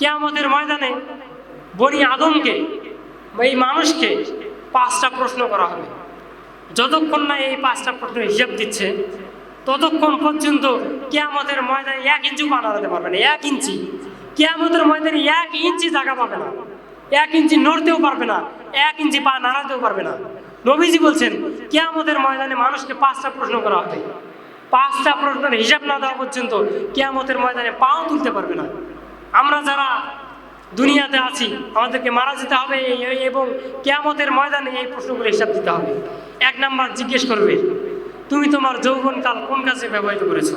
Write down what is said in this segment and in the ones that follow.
কেয়ামতের ময়দানে বনি আদমকে এই মানুষকে পাঁচটা প্রশ্ন করা হবে। যতক্ষণ না এই পাঁচটা প্রশ্ন হিসাব দিচ্ছে, ততক্ষণ পর্যন্ত কেয়ামতের ময়দানে এক ইঞ্চি পা নাড়াতে পারবে না, এক ইঞ্চি। কেয়ামতের ময়দানে এক ইঞ্চি জায়গা পাবে না, এক ইঞ্চি নড়তেও পারবে না, এক ইঞ্চি পা নাড়াতেও পারবে না। নবীজি বলছেন, কেয়ামতের ময়দানে মানুষকে পাঁচটা প্রশ্ন করা হবে। পাঁচটা প্রশ্নের হিসাব না দেওয়া পর্যন্ত কেয়ামতের ময়দানে পাও তুলতে পারবে না। আমরা যারা দুনিয়াতে আছি, আমাদেরকে মারা যেতে হবে এবং কেয়ামতের ময়দানে এই প্রশ্নগুলো হিসাব দিতে হবে। এক নাম্বার জিজ্ঞেস করবে, তুমি তোমার যৌবনকাল কোন কাজে ব্যবহৃত করেছ?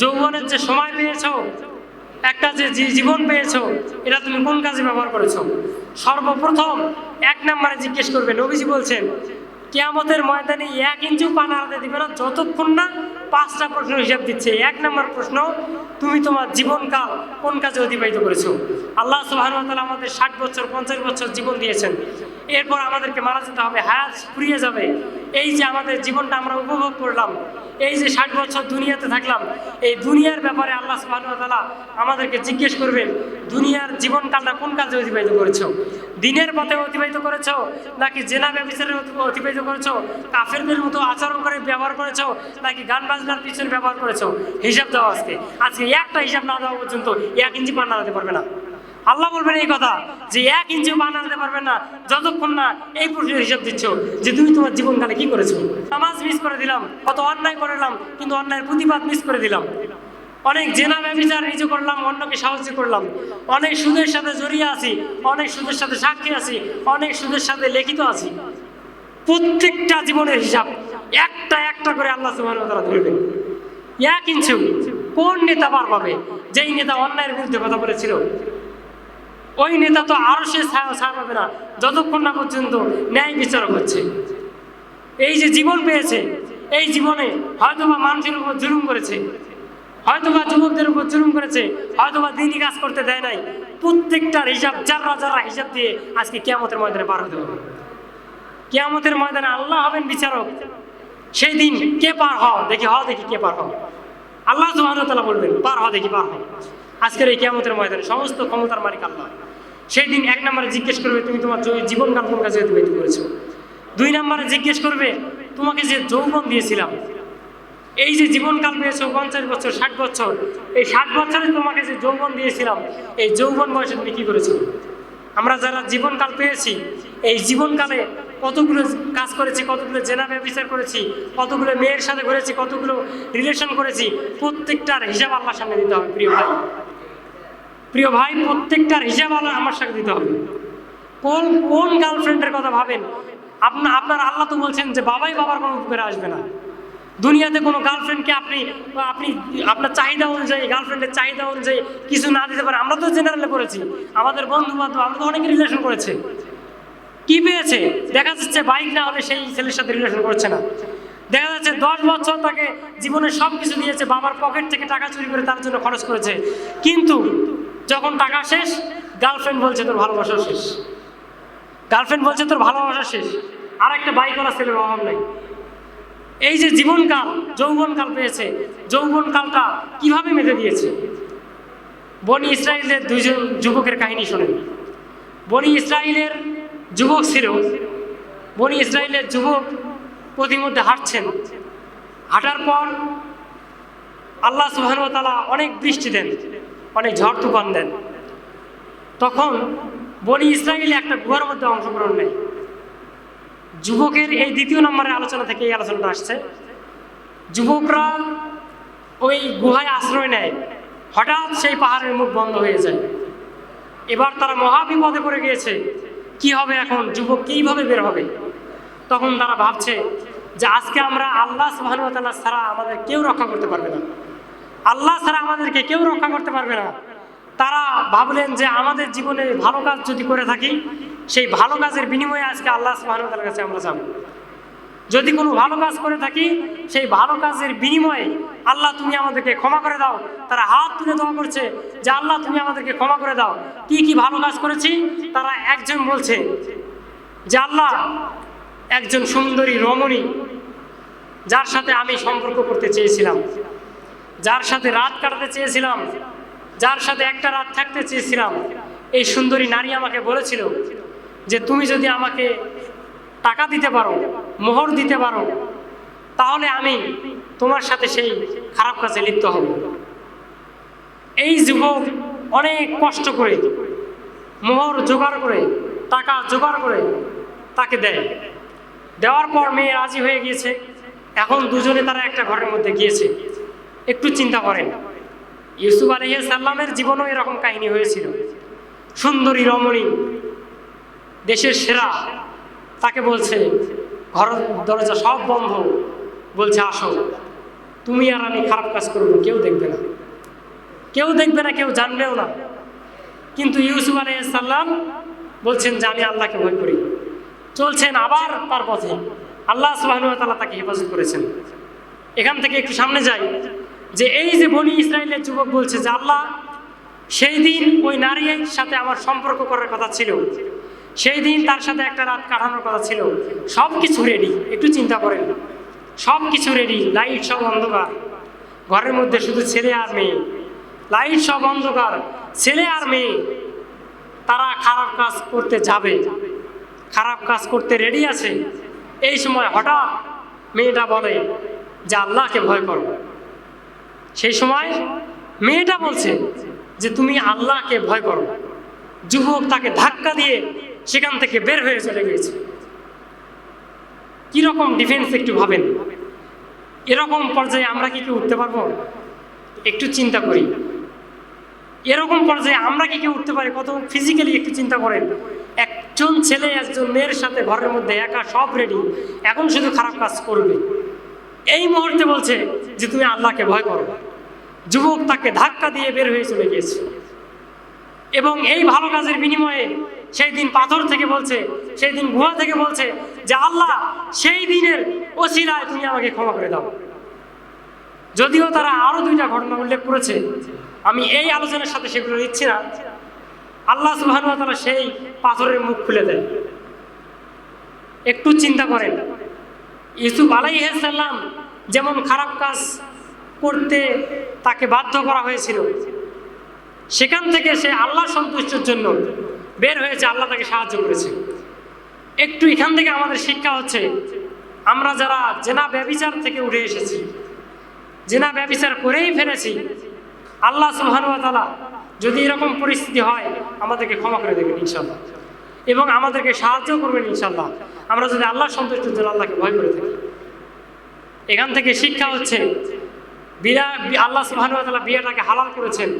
যৌবনের যে সময় পেয়েছ, একটা যে জীবন পেয়েছ, এটা তুমি কোন কাজে ব্যবহার করেছ? সর্বপ্রথম এক নাম্বারে জিজ্ঞেস করবে, নবীজি বলছেন কেয়ামতের ময়দানে এক ইঞ্চু পান আলাদা দিবে না, যতক্ষণ না পাঁচটা প্রশ্ন হিসাব দিচ্ছে। এক নম্বর প্রশ্ন, তুমি তোমার জীবনকাল কোন কাজে অতিবাহিত করেছ? আল্লাহ সুহান আমাদের ষাট বছর, পঞ্চাশ বছর জীবন দিয়েছেন। এরপর আমাদেরকে মারা যেতে হবে, হায়াত ফুরিয়ে যাবে। এই যে আমাদের জীবনটা আমরা উপভোগ করলাম, এই যে ষাট বছর দুনিয়াতে থাকলাম, এই দুনিয়ার ব্যাপারে আল্লাহ সুবাহতালা আমাদেরকে জিজ্ঞেস করবেন, দুনিয়ার জীবনকালটা কোন কাজে অতিবাহিত করেছ? দিনের পথে অতিবাহিত করেছ, নাকি জেনা ব্যবসারে অতিবাহিত করেছ, কাফেরদের মতো আচরণ করে ব্যবহার করেছ, নাকি গান বাজনার পিছনে ব্যবহার করেছ? হিসাব দেওয়া আজকে। আজকে একটা হিসাব না দেওয়া পর্যন্ত এক ইঞ্চি পান্না পারবে না। আল্লাহ বলবেন এই কথা যে এক ইঞ্চিও বানাতে পারবেন না, যতক্ষণ না এই প্রশ্নের হিসাব দিচ্ছ যে তুমি তোমার জীবনকালে কি করেছ। নামাজ মিস করে দিলাম কত অন্যায় করলাম কিন্তু অন্যায়ের প্রতিবাদ মিস করে দিলাম। অনেক জেনা ব্যবচার নিজে করলাম, অন্যকে সাহায্য করলাম। অনেক সুদের সাথে জড়িয়ে আছি, অনেক সুদের সাথে সাক্ষী আছি, অনেক সুদের সাথে লিখিত আছি। প্রত্যেকটা জীবনের হিসাব একটা একটা করে আল্লাহ ওয়া তাআলা ধরবেন এক ইঞ্চি কোন নেতা পার পাবে? যেই নেতা অন্যায়ের বিরুদ্ধে কথা বলেছিল। ওই নেতা তো আরও সে ছায়া পাবে না, যতক্ষণ না পর্যন্ত ন্যায় বিচারক হচ্ছে। এই যে জীবন পেয়েছে, এই জীবনে হয়তোবা মানুষের উপর জুলুম করেছে, হয়তোবা যুবকদের উপর জুলুম করেছে, হয়তোবা দিনই কাজ করতে দেয় নাই প্রত্যেকটার হিসাব যারা যারা হিসাব দিয়ে আজকে কেয়ামতের ময়দানে পার হতে হবে। কেয়ামতের ময়দানে আল্লাহ হবেন বিচারক। সেই দিন কে পার হ দেখি হ দেখি কে পার হ আল্লাহ সুবহানাহু বলবেন, পার হ দেখি, পার হ আজকের এই কেয়ামতের ময়দানে সমস্ত ক্ষমতার মালিক আল্লাহ। সেই দিন এক নম্বরে জিজ্ঞেস করবে, তুমি তোমার জীবনকাল কোন কাজে অতিবাহিত করেছ? দুই নম্বরে জিজ্ঞেস করবে, তোমাকে যে যৌবন দিয়েছিলাম, এই যে জীবনকাল পেয়েছ পঞ্চাশ বছর, ষাট বছর, এই ষাট বছরে তোমাকে যে যৌবন দিয়েছিলাম, এই যৌবন বয়সে তুমি কি করেছ? আমরা যারা জীবনকাল পেয়েছি, এই জীবনকালে কতগুলো কাজ করেছি, কতগুলো জেনা বিচার করেছি, কতগুলো মেয়ের সাথে ঘুরেছি, কতগুলো রিলেশন করেছি, প্রত্যেকটার হিসাব আল্লাহর সামনে দিতে হবে, প্রিয় ভাই। প্রিয় ভাই, প্রত্যেকটার হিসাব আমার সাথে দিতে হবে। কোন কোন গার্লফ্রেন্ডের কথা ভাবেন? আপনার আপনার আল্লাহ তো বলছেন যে বাবাই বাবার কোনো উপকারে আসবে না। দুনিয়াতে কোনো গার্লফ্রেন্ডকে আপনি আপনি, আপনার চাহিদা অনুযায়ী গার্লফ্রেন্ডের চাহিদা অনুযায়ী কিছু না দিতে পারেন আমরা তো জেনারেলে করেছি আমাদের বন্ধু বান্ধব আমরা তো অনেক রিলেশন করেছে। কি পেয়েছে? দেখা যাচ্ছে বাইক না হলে সেই ছেলের সাথে রিলেশন করছে না। দেখা যাচ্ছে দশ বছর তাকে জীবনে সব কিছু দিয়েছে, বাবার পকেট থেকে টাকা চুরি করে তার জন্য খরচ করেছে। কিন্তু যখন টাকা শেষ গার্লফ্রেন্ড বলছে, তোর ভালোবাসা শেষ। গার্লফ্রেন্ড বলছে, তোর ভালোবাসা শেষ। আর একটা বাই করা ছেলের অভাব নেই। এই যে জীবনকাল, যৌবনকাল পেয়েছে, যৌবনকালটা কীভাবে মেতে দিয়েছে? বনি ইসরায়েলের দুইজন যুবকের কাহিনী শোনেন। বনি ইসরায়েলের যুবক ছিল, বনি ইসরায়েলের যুবক প্রতিমধ্যে হাঁটছেন। হাঁটার পর আল্লাহ সুহানুতালা অনেক বৃষ্টি দেন। অনেক ঝড় তুফান দেন। তখন বনি ইসরায়েল একটা গুহার মধ্যে অংশগ্রহণ নেয়। যুবকের এই দ্বিতীয় নম্বরের আলোচনা থেকে এই আলোচনাটা আসছে। যুবকরা ওই গুহায় আশ্রয় নেয়। হঠাৎ সেই পাহাড়ের মুখ বন্ধ হয়ে যায়। এবার তারা মহাবিপদে পড়ে গিয়েছে। কি হবে এখন? যুবক কীভাবে বের হবে? তখন তারা ভাবছে যে আজকে আমরা আল্লাহ সুবাহানুতাল্লাহ ছাড়া আমাদের কেউ রক্ষা করতে পারবে না। আল্লাহ ছাড়া আমাদেরকে কেউ রক্ষা করতে পারবে না। তারা ভাবলেন যে আমাদের জীবনে ভালো কাজ যদি করে থাকি, সেই ভালো কাজের বিনিময়ে আজকে আল্লাহ সুবাহানুতার কাছে আমরা যাব। যদি কোনো ভালো কাজ করে থাকি, সেই ভালো কাজের বিনিময়ে আল্লাহ তুমি আমাদেরকে ক্ষমা করে দাও। তারা হাত তুলে দোয়া করছে যে আল্লাহ তুমি আমাদেরকে ক্ষমা করে দাও। কি কি ভালো কাজ করেছি? তারা একজন বলছে যে আল্লাহ, একজন সুন্দরী রমণী, যার সাথে আমি সম্পর্ক করতে চেয়েছিলাম। যার সাথে রাত কাটাতে চেয়েছিলাম, যার সাথে একটা রাত থাকতে চেয়েছিলাম, এই সুন্দরী নারী আমাকে বলেছিল যে তুমি যদি আমাকে টাকা দিতে পারো, মোহর দিতে পারো, তাহলে আমি তোমার সাথে সেই খারাপ কাজে লিপ্ত হব। এই যুবক অনেক কষ্ট করে, মোহর জোগাড় করে, টাকা জোগাড় করে তাকে দেয়। দেওয়ার পর মেয়ে রাজি হয়ে গিয়েছে। এখন দুজনে তারা একটা ঘরের মধ্যে গিয়েছে। একটু চিন্তা করেন। ইউসুফ আলহিয়া সাল্লামের জীবনও এরকম কাহিনী হয়েছিল। সুন্দরী, রমণী, দেশের সেরা, তাকে বলছে, ঘর, দরজা সব বন্ধ। বলছে, আসো। তুমি আর আমি খারাপ কাজ করব, কেউ দেখবে না। কেউ দেখবে না, কেউ জানবেও না। কিন্তু ইউসুফ আলাইসাল্লাম বলছেন যে, আমি আল্লাহকে ভয় করি। চলছেন আবার তার পথে আল্লাহ সুবাহতাল্লাহ তাকে হেফাজত করেছেন। এখান থেকে একটু সামনে যাই। যে এই যে বনি ইসরায়েলের যুবক বলছে যে আল্লাহ, সেই দিন ওই নারীর সাথে আমার সম্পর্ক করার কথা ছিল। সেই দিন তার সাথে একটা রাত কাটানোর কথা ছিল। সব কিছু রেডি একটু চিন্তা করেন। সব কিছু রেডি লাইট সব অন্ধকার। ঘরের মধ্যে শুধু ছেলে আর মেয়ে। লাইট সব অন্ধকার। ছেলে আর মেয়ে, তারা খারাপ কাজ করতে যাবে। খারাপ কাজ করতে রেডি আছে। এই সময় হঠাৎ মেয়েটা বলে যে, আল্লাহকে ভয় করো। সেই সময় মেয়েটা বলছে যে তুমি আল্লাহকে ভয় করো। যুবক তাকে ধাক্কা দিয়ে সেখান থেকে বের হয়ে চলে গিয়েছে। কীরকম ডিফেন্স একটু ভাবেন? এরকম পর্যায়ে আমরা কি কেউ উঠতে পারব? একটু চিন্তা করি। এরকম পর্যায়ে আমরা কি কেউ উঠতে পারি? কত ফিজিক্যালি একটু চিন্তা করেন। একজন ছেলে, একজন মেয়ের সাথে ঘরের মধ্যে একা সব রেডি এখন শুধু খারাপ কাজ করবে। এই মুহূর্তে বলছে যে তুমি আল্লাহকে ভয় করো। যুবক তাকে ধাক্কা দিয়ে বের হয়ে চলে গিয়েছে। এবং এই ভালো কাজের বিনিময়ে সেই দিন পাথর থেকে বলছে, সেই দিন গুহা থেকে বলছে যে, আল্লাহ, সেই দিনের ওসিলায় তুমি আমাকে ক্ষমা করে দাও। যদিও তারা আরও দুইটা ঘটনা উল্লেখ করেছে। আমি এই আলোচনার সাথে সেগুলো দিচ্ছি না। আল্লাহ সুবাহ তারা সেই পাথরের মুখ খুলে দেয় একটু চিন্তা করেন। ইউসুফ আলাইসাল্লাম যেমন খারাপ কাজ করতে তাকে বাধ্য করা হয়েছিল। সেখান থেকে সে আল্লাহ সন্তুষ্টের জন্য বের হয়েছে, আল্লাহ তাকে সাহায্য করেছে। একটু এখান থেকে আমাদের শিক্ষা হচ্ছে, আমরা যারা জেনা ব্যবিচার থেকে উঠে এসেছি, জেনা ব্যবিচার করেই ফেলেছি, আল্লাহ সুহানুয়াতালা যদি এরকম পরিস্থিতি হয়, আমাদেরকে ক্ষমা করে দেবেন ইনশাল্লাহ এবং আমাদেরকে সাহায্য করবেন ইনশাল্লাহ আমরা যদি আল্লাহ সন্তুষ্টের জন্য আল্লাহকে ভয় করে থাকি। এখান থেকে শিক্ষা হচ্ছে বিয়া আল্লাহ সুহানুয়াতালা বিয়েটাকে হালাল করেছেন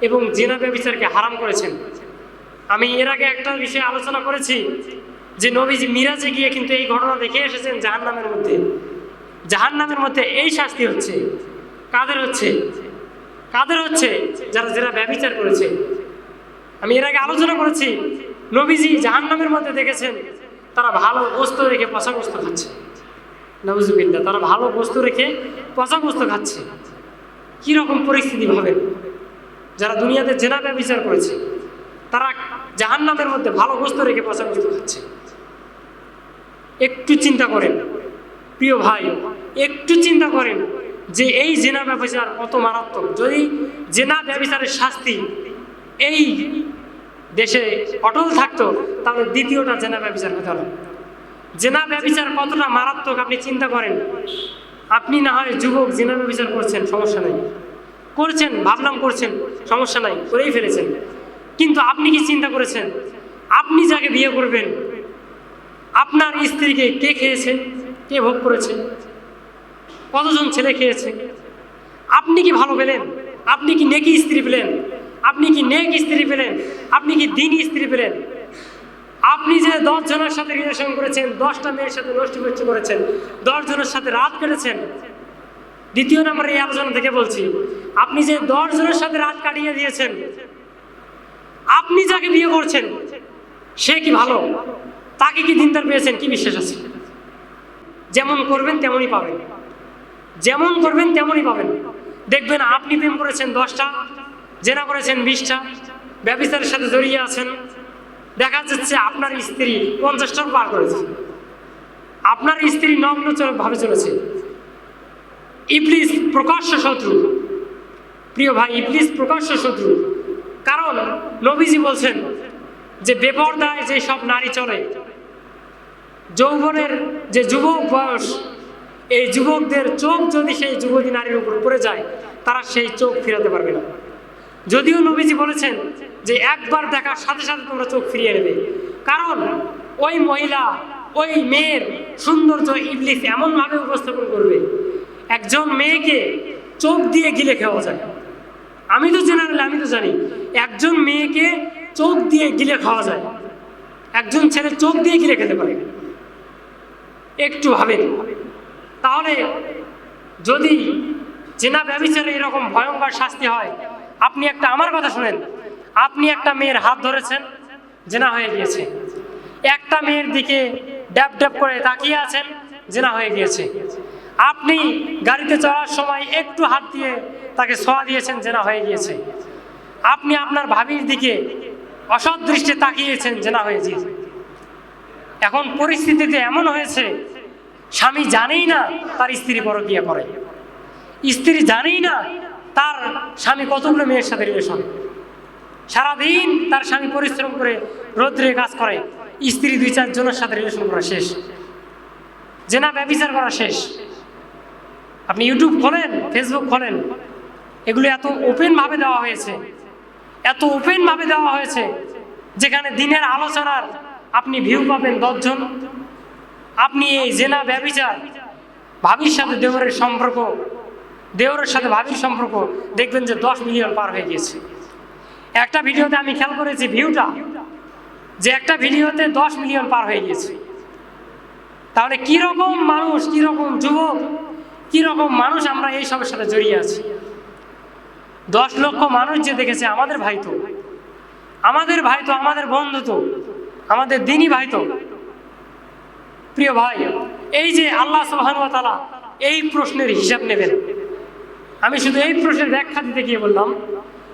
এবং জেনা ব্যবিচারকে হারাম করেছেন। আমি এর আগে একটা বিষয়ে আলোচনা করেছি যে নবীজি মিরাজে গিয়ে কিন্তু এই ঘটনা দেখে এসেছেন জাহান নামের মধ্যে। জাহান নামের মধ্যে এই শাস্তি হচ্ছে। কাদের হচ্ছে? কাদের হচ্ছে? যারা যারা ব্যবচার করেছে। আমি এর আগে আলোচনা করেছি, নবীজি জাহান নামের মধ্যে দেখেছেন, তারা ভালো বস্তু রেখে পচা বস্তু খাচ্ছে নবজুবিল্লা তারা ভালো বস্তু রেখে পচা বস্তু খাচ্ছে। কীরকম পরিস্থিতি ভাবেন যারা দুনিয়াতে জেনা ব্যবচার করেছে, তারা জাহান নামের মধ্যে ভালো বস্তু রেখে পচা বস্তু খাচ্ছে। একটু চিন্তা করেন, প্রিয় ভাই, একটু চিন্তা করেন যে এই জেনা ব্যবচার কত মারাত্মক। যদি জেনা ব্যবচারের শাস্তি এই দেশে অটল থাকতো, তাহলে দ্বিতীয়টা জেনা ব্যবচার হতে হবে জেনা ব্যবচার কতটা মারাত্মক আপনি চিন্তা করেন। আপনি না হয় যুবক জেনা ব্যবচার করছেন, সমস্যা নাই। করছেন, ভাবলাম করছেন, সমস্যা নাই, করেই ফেলেছেন। কিন্তু আপনি কি চিন্তা করেছেন? আপনি যাকে বিয়ে করবেন, আপনার স্ত্রীকে কে খেয়েছে? কে ভোগ করেছে? কতজন ছেলে খেয়েছে? আপনি কি ভালো পেলেন? আপনি কি নেকি স্ত্রী পেলেন? আপনি কি নেক স্ত্রী পেলেন? আপনি কি দিন স্ত্রী পেলেন? আপনি যে দশ জনের সাথে রিলেশন করেছেন, দশটা মেয়ের সাথে নষ্ট করতে করেছেন দশ জনের সাথে রাত কেটেছেন, দ্বিতীয় নম্বর এই আলোচনা থেকে বলছি, আপনি যে দশ জনের সাথে রাত কাটিয়ে দিয়েছেন, আপনি যাকে বিয়ে করছেন, সে কি ভালো? তাকে কি দিনদার পেয়েছেন? কি বিশ্বাস আছে? যেমন করবেন তেমনই পাবেন। যেমন করবেন তেমনই পাবেন। দেখবেন আপনি প্রেম করেছেন দশটা, জেনা করেছেন বিশটা, ব্যবসার সাথে জড়িয়ে আছেন দেখা যাচ্ছে আপনার স্ত্রী পঞ্চাশ পঞ্চাশটা পার করেছে। আপনার স্ত্রী নগ্ন ভাবে চলেছে। ইবলিস প্রকাশ্য শত্রু। প্রিয় ভাই, ইবলিস প্রকাশ্য শত্রু। কারণ নবীজি বলছেন যে বেপরদায় যে সব নারী চলে, যৌবনের যে যুবক বয়স, এই যুবকদের চোখ যদি সেই যুবতী নারীর উপর পড়ে যায়, তারা সেই চোখ ফিরাতে পারবে না। যদিও নবীজি বলেছেন যে একবার দেখার সাথে সাথে তোমরা চোখ ফিরিয়ে নেবে। কারণ ওই মহিলা, ওই মেয়ের সৌন্দর্য ইবলিস এমনভাবে উপস্থাপন করবে। একজন মেয়েকে চোখ দিয়ে গিলে খাওয়া যায়। আমি তো জেনারেল, আমি তো জানি, একজন মেয়েকে চোখ দিয়ে গিলে খাওয়া যায়। একজন ছেলে চোখ দিয়ে গিলে খেতে পারে। একটু ভাবেন। তাহলে যদি জেনা ব্যবচারে এরকম ভয়ঙ্কর শাস্তি হয়, আপনি একটা আমার কথা শুনেন। আপনি একটা মেয়ের হাত ধরেছেন, জেনা হয়ে গিয়েছে। একটা মেয়ের দিকে ড্যাপ ড্যাপ করে তাকিয়ে আছেন, জেনা হয়ে গিয়েছে। আপনি গাড়িতে চলার সময় একটু হাত দিয়ে তাকে ছোঁয়া দিয়েছেন, জেনা হয়ে গিয়েছে। আপনি আপনার ভাবির দিকে অসৎ দৃষ্টে তাকিয়েছেন, জেনা হয়ে গিয়েছে। এখন পরিস্থিতিতে এমন হয়েছে, স্বামী জানেই না তার স্ত্রী পরকিয়া করে স্ত্রী জানেই না তার স্বামী কতগুলো মেয়ের সাথে রিলেশন সারাদিন তার স্বামী পরিশ্রম করে রৌদ্রে কাজ করে, স্ত্রী দুই চারজনের সাথে রিলেশন করা শেষ। জেনা ব্যবচার করা শেষ। আপনি ইউটিউব খোলেন ফেসবুক খোলেন, এগুলো এত ওপেনভাবে দেওয়া হয়েছে। এত ওপেনভাবে দেওয়া হয়েছে, যেখানে দিনের আলোচনার আপনি ভিউ পাবেন দশজন। আপনি এই জেনা ব্যবিচার, ভাবির সাথে দেওরের সম্পর্ক, দেওরের সাথে ভাবির সম্পর্ক, দেখবেন যে দশ মিলিয়ন পার হয়ে গিয়েছে। একটা ভিডিওতে আমি খেয়াল করেছি ভিউটা যে একটা ভিডিওতে দশ মিলিয়ন পার হয়ে গিয়েছে। তাহলে কীরকম মানুষ, কীরকম যুবক, কীরকম মানুষ আমরা এই সবের সাথে জড়িয়ে আছি? দশ লক্ষ মানুষ যে দেখেছে আমাদের ভাই তো, আমাদের ভাই তো, আমাদের বন্ধু তো, আমাদের দিনই ভাই তো। প্রিয় ভাই, এই যে আল্লাহ সুবাহানুয়াতালা এই প্রশ্নের হিসাব নেবেন। আমি শুধু এই প্রশ্নের ব্যাখ্যা দিতে গিয়ে বললাম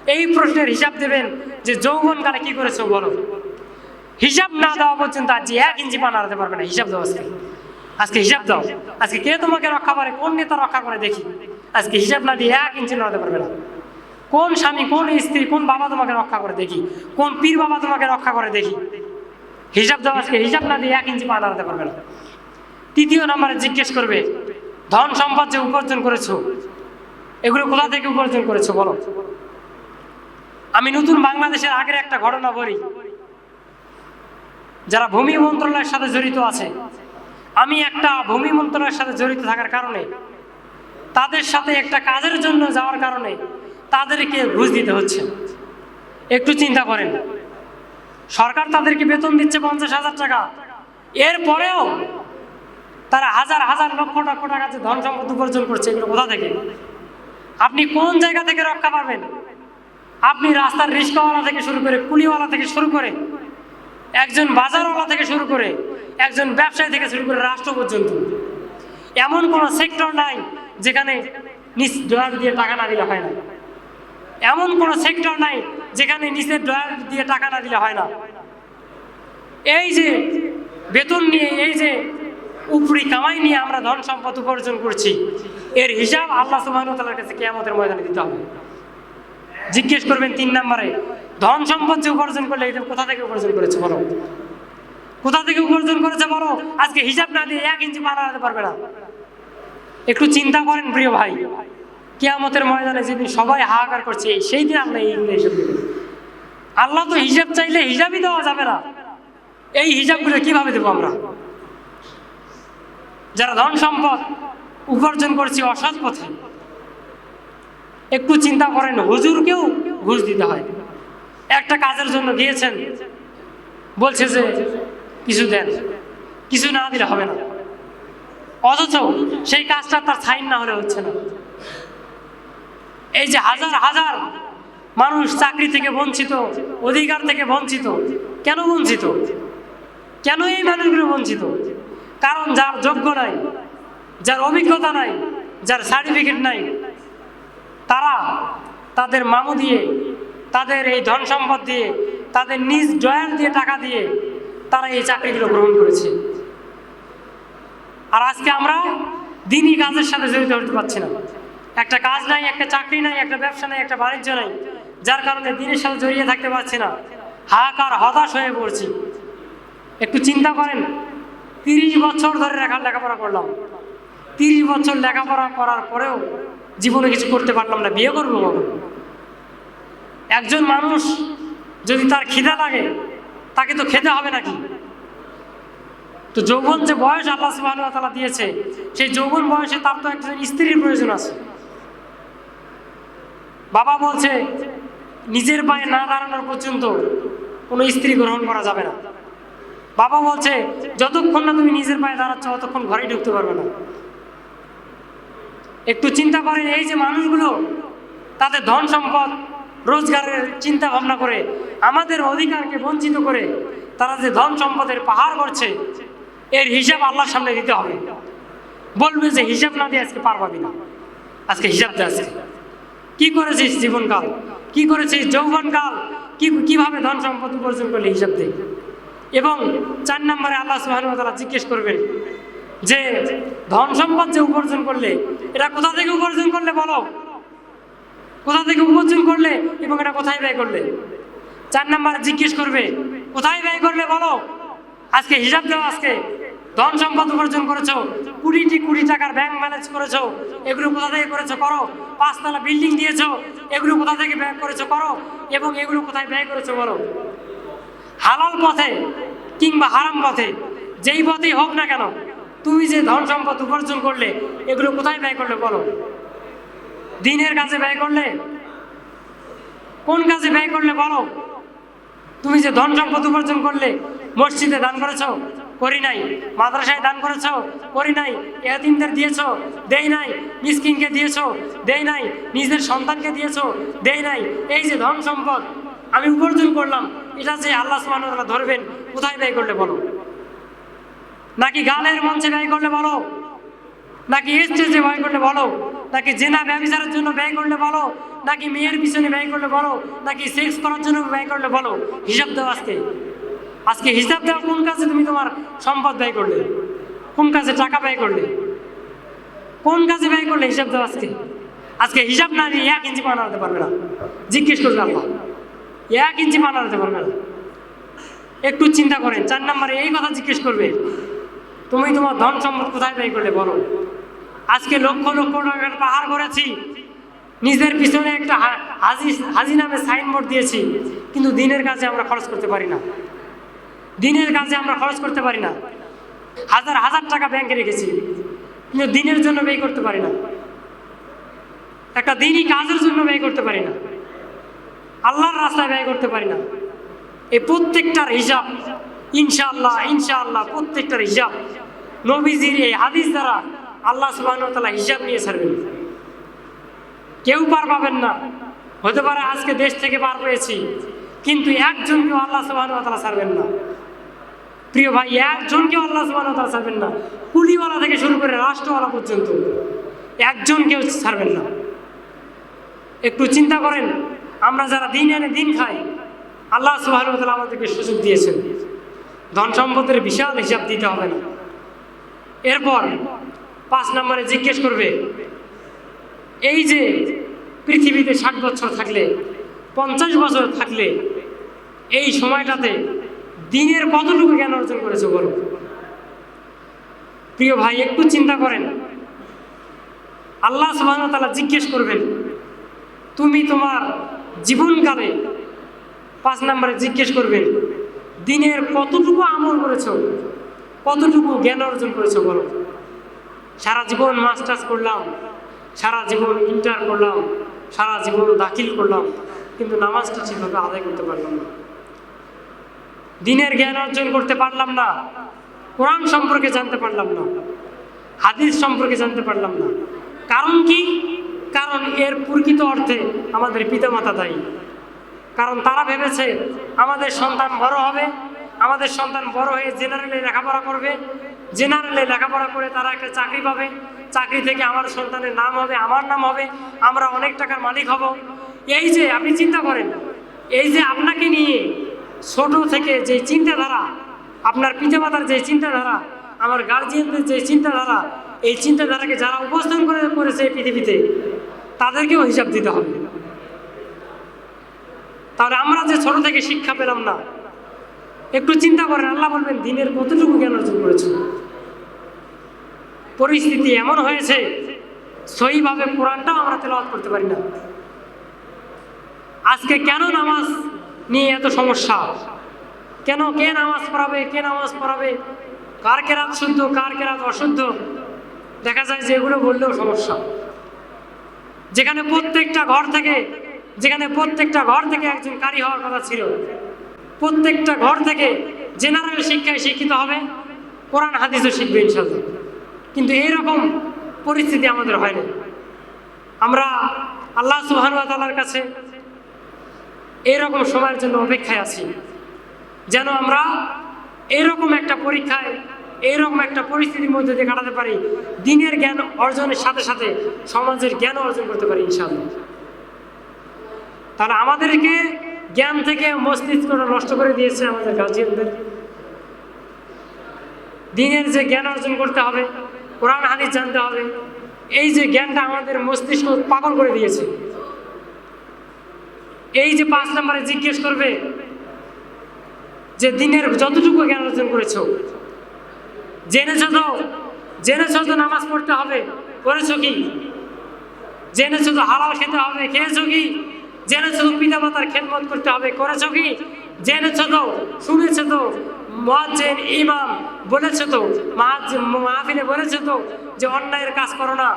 এই প্রশ্নের হিসাব দেবেন যে যৌবন যৌবনকালে কি করেছ বলো? হিসাব না দেওয়া পর্যন্ত আজ এক ইঞ্চি পান হারাতে পারবে না, হিসাব দাও আজকে। আজকে হিসাব দাও। আজকে কে তোমাকে রক্ষা করে, কোন নেতা রক্ষা করে দেখি? আজকে হিসাব না দিয়ে এক ইঞ্চি নাড়াতে পারবে না। কোন স্বামী, কোন স্ত্রী, কোন বাবা তোমাকে রক্ষা করে দেখি? কোন পীর বাবা তোমাকে রক্ষা করে দেখি? হিসাব দাও আজকে, হিসাব না দিয়ে এক ইঞ্চি পা নাড়াতে পারবে না। তৃতীয় নম্বরে জিজ্ঞেস করবে, ধন সম্পদ যে উপার্জন করেছ, এগুলো কোথা থেকে উপার্জন করেছ বলো? আমি নতুন বাংলাদেশের আগের একটা ঘটনা বলি। যারা ভূমি মন্ত্রণালয়ের সাথে জড়িত আছে, আমি একটা ভূমি মন্ত্রণালয়ের সাথে জড়িত থাকার কারণে, তাদের সাথে একটা কাজের জন্য যাওয়ার কারণে তাদেরকে ঘুষ দিতে হচ্ছে। একটু চিন্তা করেন, সরকার তাদেরকে বেতন দিচ্ছে পঞ্চাশ হাজার টাকা। এরপরেও তারা হাজার হাজার, লক্ষ লক্ষ টাকা যে ধন সম্পদ উপার্জন করছে, এগুলো কোথা থেকে? আপনি কোন জায়গা থেকে রক্ষা পাবেন? আপনি রাস্তার রিক্সাওয়ালা থেকে শুরু করে কুলিওয়ালা থেকে শুরু করে একজন বাজারওয়ালা থেকে শুরু করে একজন ব্যবসায়ী থেকে শুরু করে রাষ্ট্র পর্যন্ত। এমন কোনো সেক্টর নাই যেখানে নিচ ডলার দিয়ে টাকা না দিলে হয় না। এমন কোনো সেক্টর নাই যেখানে নিচের ডলার দিয়ে টাকা না দিলে হয় না। এই যে বেতন নিয়ে, এই যে উপরি কামাই নিয়ে আমরা ধন সম্পদ উপার্জন করছি, এর হিসাব আল্লাহ সুবাহতালার কাছে কেয়ামতের ময়দানে দিতে হবে। জিজ্ঞেস করবেন তিন নম্বরে, ধন সম্পদ যে উপার্জন করলে এটা কোথা থেকে উপার্জন করেছে বলো? কোথা থেকে উপার্জন করেছে বলো? আজকে হিসাব না দিয়ে এক ইঞ্চি পার হারাতে পারবে না। একটু চিন্তা করেন প্রিয় ভাই। কেয়ামতের ময়দানে যেদিন সবাই হাহাকার করছে, সেই দিন আমরা এই হিসাব আল্লাহ তো হিসাব চাইলে হিসাবই দেওয়া যাবে না। এই হিসাবগুলো কীভাবে দেবো আমরা? যারা ধন সম্পদ উপার্জন করছি অসৎ পথে একটু চিন্তা করেন, হুজুরকেও ঘুষ দিতে হয়। একটা কাজের জন্য দিয়েছেন। বলছে যে, কিছু দেন। কিছু না দিলে হবে না। অথচ সেই কাজটা তার সাইন না হলে হচ্ছে না। এই যে হাজার হাজার মানুষ চাকরি থেকে বঞ্চিত, অধিকার থেকে বঞ্চিত, কেন বঞ্চিত? কেন এই মানুষগুলো বঞ্চিত? কারণ যার যোগ্য নাই, যার অভিজ্ঞতা নাই, যার সার্টিফিকেট নাই তারা তাদের মামু দিয়ে, তাদের এই ধন সম্পদ দিয়ে, তাদের নিজ ডয়ার দিয়ে টাকা দিয়ে তারা এই চাকরিগুলো গ্রহণ করেছে। আর আজকে আমরা দিনই কাজের সাথে জড়িত হতে পারছি না। একটা কাজ নাই, একটা চাকরি নাই, একটা ব্যবসা নাই, একটা বাণিজ্য নাই, যার কারণে দিনের সাথে জড়িয়ে থাকতে পারছি না। হাহাকার, হতাশ হয়ে পড়ছি। একটু চিন্তা করেন, তিরিশ বছর ধরে লেখা লেখাপড়া করলাম। তিরিশ বছর লেখাপড়া করার পরেও জীবনে কিছু করতে পারলাম না, বিয়ে করব কখন? একজন মানুষ যদি তার খিদা লাগে, তাকে তো খেতে হবে নাকি? তো যৌবন যে বয়স আল্লাহ সুবাহ তালা দিয়েছে, সেই যৌবন বয়সে তার তো একজন স্ত্রীর প্রয়োজন আছে। বাবা বলছে, নিজের পায়ে না দাঁড়ানোর পর্যন্ত কোনো স্ত্রী গ্রহণ করা যাবে না। বাবা বলছে, যতক্ষণ না তুমি নিজের পায়ে দাঁড়াচ্ছ, ততক্ষণ ঘরেই ঢুকতে পারবে না। একটু চিন্তা করেন, এই যে মানুষগুলো, তাদের ধন সম্পদ, রোজগারের চিন্তা ভাবনা করে, আমাদের অধিকারকে বঞ্চিত করে তারা যে ধন সম্পদের পাহাড় করছে এর হিসাব আল্লাহর সামনে দিতে হবে। বলবে যে হিসাব না দিয়ে আজকে পার না। আজকে হিসাব দিয়ে আজকে। কি করেছিস জীবনকাল? কি করেছিস যৌবনকাল? কি, কীভাবে ধন সম্পদ উপার্জন করলে হিসাব দে? এবং চার নম্বরে আল্লাহ সুহানুতালা জিজ্ঞেস করবেন যে ধন সম্পদ যে উপার্জন করলে, এটা কোথা থেকে উপার্জন করলে বলো? কোথা থেকে উপার্জন করলে এবং এটা কোথায় ব্যয় করলে? চার নম্বরে জিজ্ঞেস করবে, কোথায় ব্যয় করলে বলো? আজকে হিসাব দেওয়া আজকে। ধন সম্পদ উপার্জন করেছ, কুড়িটি কুড়ি টাকার ব্যাংক ম্যানেজ করেছ, এগুলো কোথা থেকে করেছ করো? পাঁচতলা বিল্ডিং দিয়েছ, এগুলো কোথা থেকে ব্যয় করেছ করো? এবং এগুলো কোথায় ব্যয় করেছ বলো? হালাল পথে কিংবা হারাম পথে, যেই পথেই হোক না কেন তুমি যে ধন সম্পদ উপার্জন করলে, এগুলো কোথায় ব্যয় করলে বলো? দিনের কাজে ব্যয় করলে? কোন কাজে ব্যয় করলে বলো? তুমি যে ধন সম্পদ উপার্জন করলে, মসজিদে দান করেছ? করি নাই। মাদ্রাসায় দান করেছ? করি নাই। এতিমদের দিয়েছ? দেই নাই। মিসকিনকে দিয়েছ? দেই নাই। নিজের সন্তানকে দিয়েছ? দেই নাই। এই যে ধন সম্পদ আমি উপার্জন করলাম, এটা যে আল্লাহ সুবহানাহু ধরবেন, কোথায় ব্যয় করলে বলো? নাকি গানের মঞ্চে ব্যয় করলে বলো? নাকি স্টেজে ব্যয় করলে বলো? নাকি জেনা ব্যবসার জন্য ব্যয় করলে বলো? নাকি মেয়ের পিছনে ব্যয় করলে বলো? নাকি সেক্স করার জন্য ব্যয় করলে বলো? হিসাব দাও আজকে। আজকে হিসাব দেওয়া কোন কাজে তুমি তোমার সম্পদ ব্যয় করলে? কোন কাজে টাকা ব্যয় করলে? কোন কাজে ব্যয় করলে হিসাব দাও আজকে? আজকে হিসাব না দিয়ে এক ইঞ্চি বানাতে পারবে না। জিজ্ঞেস করবে আল্লাহ। এক ইঞ্চি বানাতে পারবে না। একটু চিন্তা করেন, চার নম্বরে এই কথা জিজ্ঞেস করবে। তুমি তোমার ধন সম্পদ কোথায় ব্যয় করলে বলো? আজকে লক্ষ লক্ষ টাকার পাহাড় করেছি। নিজের পিছনে একটা হাজি হাজি নামে সাইনবোর্ড দিয়েছি। কিন্তু দিনের কাজে আমরা খরচ করতে পারি না। দিনের কাজে আমরা খরচ করতে পারি না। হাজার হাজার টাকা ব্যাংকে রেখেছি। কিন্তু দিনের জন্য ব্যয় করতে পারি না। একটা দিনই কাজের জন্য ব্যয় করতে পারি না। আল্লাহর রাস্তায় ব্যয় করতে পারি না। এই প্রত্যেকটার হিসাব, ইনশাআল্লাহ ইনশাআল্লাহ, প্রত্যেকটার হিসাব। নবীজির এই হাদিস দ্বারা আল্লাহ সুবাহ তালা হিসাব নিয়ে ছাড়বেন। কেউ পার পাবেন না। হতে পারে আজকে দেশ থেকে পার পেয়েছি, কিন্তু একজনকেও আল্লাহ সুবাহ তালা ছাড়বেন না। প্রিয় ভাই, একজনকেও আল্লাহ সুবাহ তালা ছাড়বেন না। কুলিওয়ালা থেকে শুরু করে রাষ্ট্রওয়ালা পর্যন্ত একজনকেও ছাড়বেন না। একটু চিন্তা করেন, আমরা যারা দিন এনে দিন খাই, আল্লাহ সুবাহ আমাদেরকে সুযোগ দিয়েছেন। ধন সম্পদের বিশাল হিসাব দিতে হবে না। এরপর পাঁচ নম্বরে জিজ্ঞেস করবে, এই যে পৃথিবীতে ষাট বছর থাকলে, পঞ্চাশ বছর থাকলে, এই সময়টাতে দিনের কতটুকু জ্ঞান অর্জন করেছে বলো? প্রিয় ভাই, একটু চিন্তা করেন। আল্লাহ সুবাহ তালা জিজ্ঞেস করবেন, তুমি তোমার জীবনকালে পাঁচ নম্বরে জিজ্ঞেস করবেন, দিনের কতটুকু আমল করেছ? কতটুকু জ্ঞান অর্জন করেছ বলো? সারা জীবন মাস্টার্স করলাম, সারা জীবন ইন্টার করলাম, সারা জীবন দাখিল করলাম, কিন্তু নামাজটা ঠিকভাবে আদায় করতে পারলাম না। দিনের জ্ঞান অর্জন করতে পারলাম না, কোরআন সম্পর্কে জানতে পারলাম না, হাদিস সম্পর্কে জানতে পারলাম না। কারণ কি? কারণ এর প্রকৃত অর্থে আমাদের পিতামাতা দায়ী। কারণ তারা ভেবেছে আমাদের সন্তান বড় হবে আমাদের সন্তান বড় হয়ে জেনারেলে লেখাপড়া করবে। জেনারেলে লেখাপড়া করে তারা একটা চাকরি পাবে। চাকরি থেকে আমার সন্তানের নাম হবে, আমার নাম হবে, আমরা অনেক টাকার মালিক হব। এই যে আপনি চিন্তা করেন, এই যে আপনাকে নিয়ে ছোট থেকে যে চিন্তাধারা, আপনার পিতামাতার যে চিন্তাধারা, আমার গার্জিয়ানদের যে চিন্তাধারা, এই চিন্তাধারাকে যারা উপস্থাপন করে করেছে এই পৃথিবীতে, তাদেরকেও হিসাব দিতে হবে। তাহলে আমরা যে ছোট থেকে শিক্ষা পেলাম না একটু চিন্তা করেন, আল্লাহ বলবেন, দিনের কতটুকু জ্ঞান অর্জন করেছ? পরিস্থিতি এমন হয়েছে, সহিভাবে কোরআনটাও আমরা তেলাওয়াত করতে পারি না। আজকে কেন নামাজ নিয়ে এত সমস্যা? কেন, কে নামাজ পড়াবে, কে নামাজ পড়াবে? কার কেরাত শুদ্ধ, কার কেরাত অশুদ্ধ? দেখা যায় যে এগুলো বললেও সমস্যা। যেখানে প্রত্যেকটা ঘর থেকে, যেখানে প্রত্যেকটা ঘর থেকে একজন কারি হওয়ার কথা ছিল প্রত্যেকটা ঘর থেকে জেনারেল শিক্ষায় শিক্ষিত হবে, কোরআন, হাদিসও শিখবে ইনশাল্লাহ কিন্তু এইরকম পরিস্থিতি আমাদের হয় না। আমরা আল্লাহ ওয়া কাছে এইরকম সময়ের জন্য অপেক্ষায় আছি, যেন আমরা এরকম একটা পরীক্ষায়, এইরকম একটা পরিস্থিতির মধ্যে দিয়ে কাটাতে পারি, দিনের জ্ঞান অর্জনের সাথে সাথে সমাজের জ্ঞান অর্জন করতে পারি ইনশাআল্লাহ। তাহলে আমাদেরকে জ্ঞান থেকে মস্তিষ্কটা নষ্ট করে দিয়েছে আমাদের গার্জিয়ানদের। দিনের যে জ্ঞান অর্জন করতে হবে, কোরআন, হাদিস জানতে হবে, এই যে জ্ঞানটা আমাদের মস্তিষ্ক পাগল করে দিয়েছে। এই যে পাঁচ নম্বরে জিজ্ঞেস করবে যে দিনের যতটুকু জ্ঞান অর্জন করেছ, জেনেছ তো জেনেছ তো নামাজ পড়তে হবে, করেছ কি? জেনেছ তো হালাল খেতে হবে, খেয়েছো কি? জেনেছ তো পিতা মাতার খেদমত করতে হবে, করেছ কি? জেনেছ তো, শুনেছ তো মহাজেন ইমাম বলেছে তো মাহফিলে বলেছে তো, যে অন্যায়ের কাজ করো না,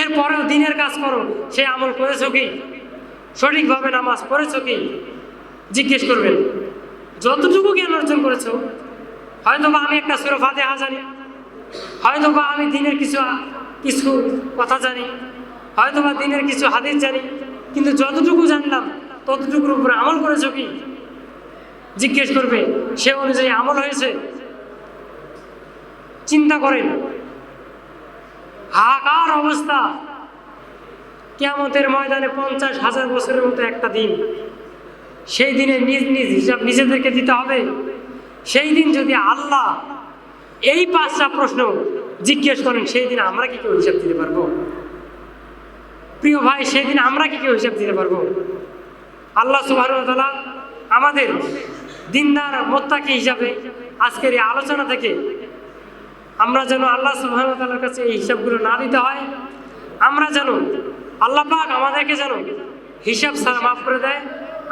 এরপরেও দিনের কাজ করো, সে আমল করেছ কি? সঠিকভাবে নামাজ পড়েছো কি? জিজ্ঞেস করবেন যতটুকু জ্ঞান অর্জন করেছ হয়তো বা আমি একটা সুরো ফাতেহা জানি হয়তো বা আমি দিনের কিছু কিছু কথা জানি হয়তো বা দিনের কিছু হাদিস জানি কিন্তু যতটুকু জানলাম, ততটুকুর উপরে আমল করেছ কি? জিজ্ঞেস করবে, সে অনুযায়ী আমল হয়েছে? চিন্তা করেন। হাহাকার অবস্থা। কেয়ামতের ময়দানে পঞ্চাশ হাজার বছরের মতো একটা দিন। সেই দিনে নিজ নিজ হিসাব নিজেদেরকে দিতে হবে। সেই দিন যদি আল্লাহ এই পাঁচটা প্রশ্ন জিজ্ঞেস করেন, সেই দিন আমরা কি কেউ হিসাব দিতে পারব? প্রিয় ভাই সেই দিন আমরা কি কেউ হিসাব দিতে পারব? আল্লাহ সুবাহ আমাদের দিনদার মোত্তাকি হিসাবে আজকের এই আলোচনা থেকে আমরা যেন আল্লাহ সুবাহর কাছে এই হিসাবগুলো না দিতে হয়, আমরা যেন আল্লাহ পাক আমাদেরকে যেন হিসাব ছাড়া মাফ করে দেয়,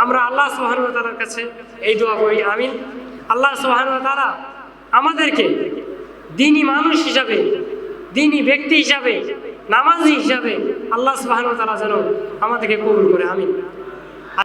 আমরা আল্লাহ সুবাহর কাছে এই দোয়া করি, আমিন। আল্লাহ সুবাহর তারা আমাদেরকে দিনী মানুষ হিসাবে, দিনী ব্যক্তি হিসাবে নামাজি হিসাবে আল্লাহ সুবাহর তারা যেন আমাদেরকে কবুল করে আমিন।